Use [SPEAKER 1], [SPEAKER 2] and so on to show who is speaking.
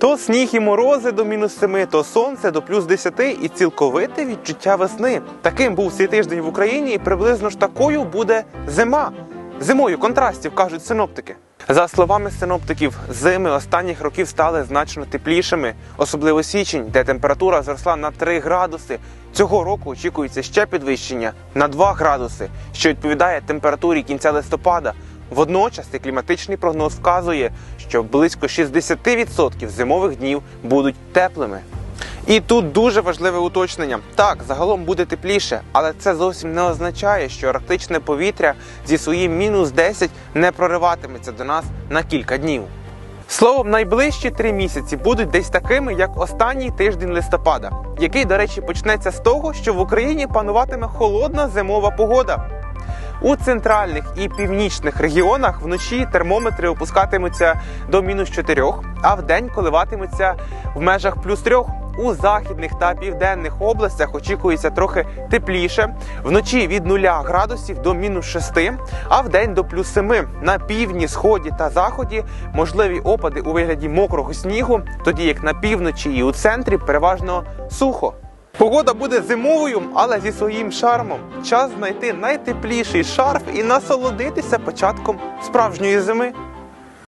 [SPEAKER 1] То сніг і морози до мінус 7, то сонце до плюс 10 і цілковите відчуття весни. Таким був цей тиждень в Україні, і приблизно ж такою буде зима. Зимою контрастів кажуть синоптики. За словами синоптиків, зими останніх років стали значно теплішими, особливо січень, де температура зросла на 3 градуси. Цього року очікується ще підвищення на 2 градуси, що відповідає температурі кінця листопада. Водночас цей кліматичний прогноз вказує, що близько 60% зимових днів будуть теплими. І тут дуже важливе уточнення. Так, загалом буде тепліше, але це зовсім не означає, що арктичне повітря зі своїм мінус 10 не прориватиметься до нас на кілька днів. Словом, найближчі три місяці будуть десь такими, як останній тиждень листопада, який, до речі, почнеться з того, що в Україні пануватиме холодна зимова погода. У центральних і північних регіонах вночі термометри опускатимуться до мінус 4, а вдень коливатимуться в межах плюс 3. У західних та південних областях очікується трохи тепліше. Вночі від 0 градусів до мінус 6, а вдень до плюс 7. На півдні, сході та заході можливі опади у вигляді мокрого снігу, тоді як на півночі і у центрі переважно сухо. Погода буде зимовою, але зі своїм шармом. Час знайти найтепліший шарф і насолодитися початком справжньої зими.